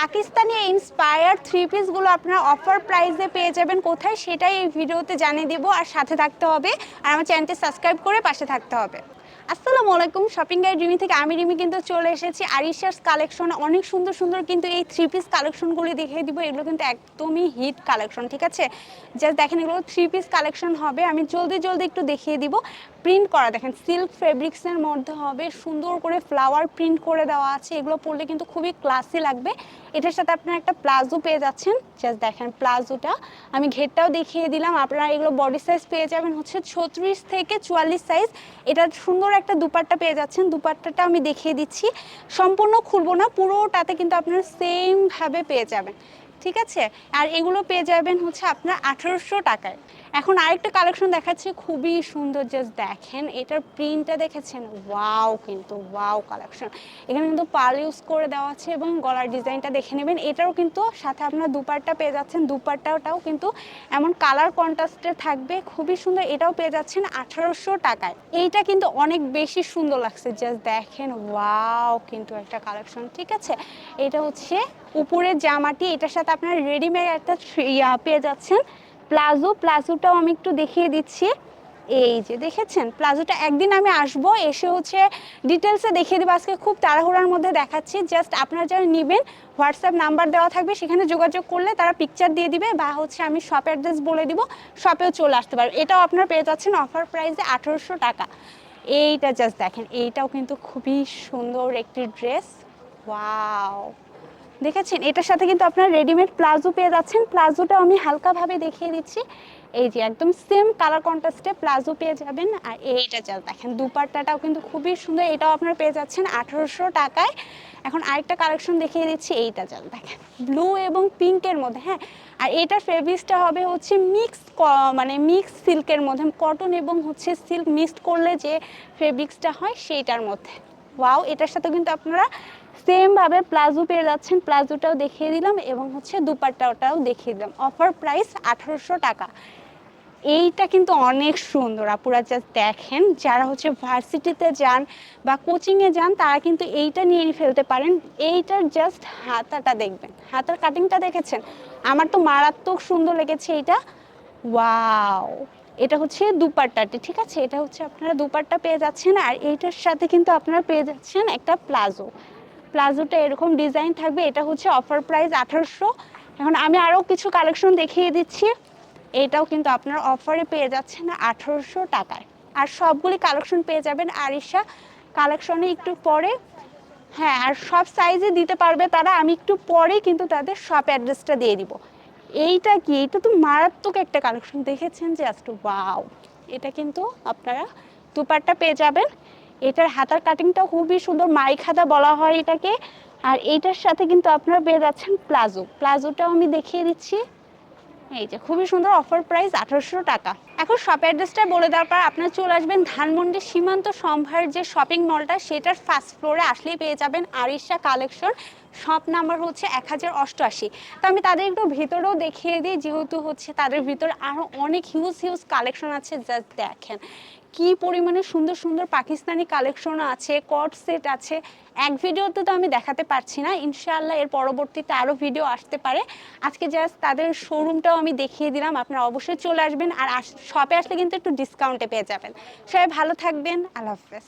Pakistani inspire three পিসগুলো আপনারা offer প্রাইসে পেয়ে যাবেন। কোথায়? সেটাই এই ভিডিওতে জানিয়ে দিব। আর সাথে থাকতে হবে। আর আমার চ্যানেলটি সাবস্ক্রাইব করে পাশে থাকতে হবে। আসসালামু আলাইকুম। শপিং গাইড রিমি থেকে আমি রিমি কিন্তু চলে এসেছি। আরিশাস কালেকশন অনেক সুন্দর সুন্দর কিন্তু এই থ্রি পিস কালেকশনগুলি দেখিয়ে দিব। এগুলো কিন্তু একদমই হিট কালেকশন ঠিক আছে? জাস্ট দেখেন এগুলো থ্রি পিস কালেকশন হবে। আমি জলদি জলদি একটু দেখিয়ে দিব। প্রিন্ট করা। দেখেন সিল্ক ফেব্রিক্সের মধ্যে হবে, সুন্দর করে ফ্লাওয়ার প্রিন্ট করে দেওয়া আছে। এগুলো পরলে কিন্তু খুবই ক্লাসি লাগবে। এটার সাথে আপনারা একটা প্লাজো পেয়ে যাচ্ছেন। জাস্ট দেখেন প্লাজোটা। আমি ঘেরটাও দেখিয়ে দিলাম। আপনারা এগুলো বডি সাইজ পেয়ে যাবেন হচ্ছে ছত্রিশ থেকে চুয়াল্লিশ সাইজ এটা সুন্দর একটা দুপাট্টা পেয়ে যাচ্ছেন। দুপাট্টাটা আমি দেখিয়ে দিচ্ছি। সম্পূর্ণ খুলবো না, পুরোটাতে কিন্তু আপনারা সেমভাবে পেয়ে যাবেন। ঠিক আছে? আর এগুলো পেয়ে যাবেন হচ্ছে আপনার আঠারোশো টাকায়। এখন আরেকটা কালেকশন দেখাচ্ছি, খুবই সুন্দর জাস্ট দেখেন, এটার প্রিন্টটা দেখেছেন? ওয়াও কিন্তু ওয়াও কালেকশন এখানে কিন্তু পাল ইউজ করে দেওয়া আছে এবং গলার ডিজাইনটা দেখে নেবেন। এটাও কিন্তু সাথে আপনার দুপাট্টা পেয়ে যাচ্ছেন। দুপাট্টাটাও কিন্তু এমন কালার কন্ট্রাস্টে থাকবে, খুবই সুন্দর। এটাও পেয়ে যাচ্ছেন আঠারোশো টাকায়। এইটা কিন্তু অনেক বেশি সুন্দর লাগছে। জাস্ট দেখেন ওয়াও কিন্তু একটা কালেকশন ঠিক আছে? এটা হচ্ছে উপরের জামাটি। এটার সাথে আপনার রেডিমেড একটা পেয়ে যাচ্ছেন। প্লাজো, প্লাজোটাও আমি একটু দেখিয়ে দিচ্ছি। এই যে দেখেছেন, প্লাজোটা একদিন আমি আসব, এসে হচ্ছে ডিটেলসে দেখিয়ে দেবো। আজকে খুব তাড়াহুড়ার মধ্যে দেখাচ্ছি। জাস্ট আপনারা যারা নেবেন হোয়াটসঅ্যাপ নাম্বার দেওয়া থাকবে, সেখানে যোগাযোগ করলে তারা পিকচার দিয়ে দিবে বা হচ্ছে আমি শপ অ্যাড্রেস বলে দিব শপেও চলে আসতে পারবে। এটাও আপনারা পেয়ে যাচ্ছেন অফার প্রাইসে আঠেরোশো টাকা। এইটা জাস্ট দেখেন, এইটাও কিন্তু খুবই সুন্দর একটি ড্রেস ওয়াও দেখেছেন? এটার সাথে কিন্তু আপনার রেডিমেড প্লাজো পেয়ে যাচ্ছেন। প্লাজোটাও আমি হালকাভাবে দেখিয়ে দিচ্ছি। এই যে একদম সেম কালার কন্ট্রাস্টে প্লাজো পেয়ে যাবেন। আর এইটা যা দেখেন, দুপাট্টাটাও কিন্তু খুবই সুন্দর। এটাও আপনারা পেয়ে যাচ্ছেন আঠারোশো টাকায়। এখন আরেকটা কালেকশন দেখিয়ে দিচ্ছি, এইটা চাল দেখেন। ব্লু এবং পিঙ্কের মধ্যে হ্যাঁ? আর এটার ফেব্রিক্সটা হবে হচ্ছে মিক্স মানে মিক্স সিল্কের মধ্যে। কটন এবং হচ্ছে সিল্ক মিক্সড করলে যে ফেব্রিক্সটা হয়, সেইটার মধ্যে। ওয়াও এটার সাথে কিন্তু আপনারা সেমভাবে প্লাজো পেয়ে যাচ্ছেন। প্লাজোটাও দেখিয়ে দিলাম এবং হচ্ছে দুপাট্টাটাও দেখিয়ে দিলাম। অফার প্রাইস আঠারোশো টাকা। এইটা কিন্তু অনেক সুন্দর। আপুরা জাস্ট দেখেন, যারা হচ্ছে ভার্সিটিতে যান বা কোচিংয়ে যান, তারা কিন্তু এইটা নিয়ে ফেলতে পারেন। এইটার জাস্ট হাতাটা দেখবেন। হাতার কাটিংটা দেখেছেন? আমার তো মারাত্মক সুন্দর লেগেছে এইটা। ওয়াও এটা হচ্ছে দুপাট্টাটি, ঠিক আছে? এটা হচ্ছে আপনারা দুপাট্টা পেয়ে যাচ্ছেন আর এইটার সাথে কিন্তু আপনারা পেয়ে যাচ্ছেন একটা প্লাজো। প্লাজোটা এরকম ডিজাইন থাকবে, এটা হচ্ছে অফার প্রাইস আঠারোশো। এখন আমি আরও কিছু কালেকশন দেখিয়ে দিচ্ছি। এটাও কিন্তু আপনার অফারে পেয়ে যাচ্ছেন আঠারোশো টাকায়। আর সবগুলি কালেকশন পেয়ে যাবেন আরিশা কালেকশনে একটু পরে। হ্যাঁ আর সব সাইজে দিতে পারবে তারা, আমি একটু পরে কিন্তু তাদের শপ অ্যাড্রেসটা দিয়ে দিব। এইটা কি? এটা তো মারাত্মক একটা কালেকশন দেখেছেন জাস্ট ওয়াও এটা কিন্তু আপনারা দুপাট্টা পেয়ে যাবেন। এটার হাতার কাটিংটা খুবই সুন্দর মাই খাতা বলা হয় এটাকে। আর এইটার সাথে কিন্তু আপনারা পেয়ে যাচ্ছেন প্লাজো প্লাজোটাও আমি দেখিয়ে দিচ্ছি। এই যে, খুবই সুন্দর অফার প্রাইস আঠারোশো টাকা। এখন শপ অ্যাড্রেসটা বলে দেওয়ার পর আপনারা চলে আসবেন ধানমন্ডি সীমান্ত সম্ভার যে শপিং মলটা সেটার ফার্স্ট ফ্লোরে আসলেই পেয়ে যাবেন আরিশা কালেকশন শপ নাম্বার হচ্ছে এক হাজার অষ্টআশি। তো আমি তাদের একটু ভিতরেও দেখিয়ে দিই, যেহেতু হচ্ছে তাদের ভিতরে আরও অনেক হিউজ হিউজ কালেকশন আছে জাস্ট দেখেন। কি পরিমাণে সুন্দর সুন্দর পাকিস্তানি কালেকশন আছে কট সেট আছে। এক ভিডিওতে তো আমি দেখাতে পারছি না, ইনশাআল্লাহ এর পরবর্তীতে আরও ভিডিও আসতে পারে। আজকে জাস্ট তাদের শোরুমটাও আমি দেখিয়ে দিলাম, আপনারা অবশ্যই চলে আসবেন। আর শপে আসলে কিন্তু একটু ডিসকাউন্টে পেয়ে যাবেন। সবাই ভালো থাকবেন আল্লাহ হাফেজ।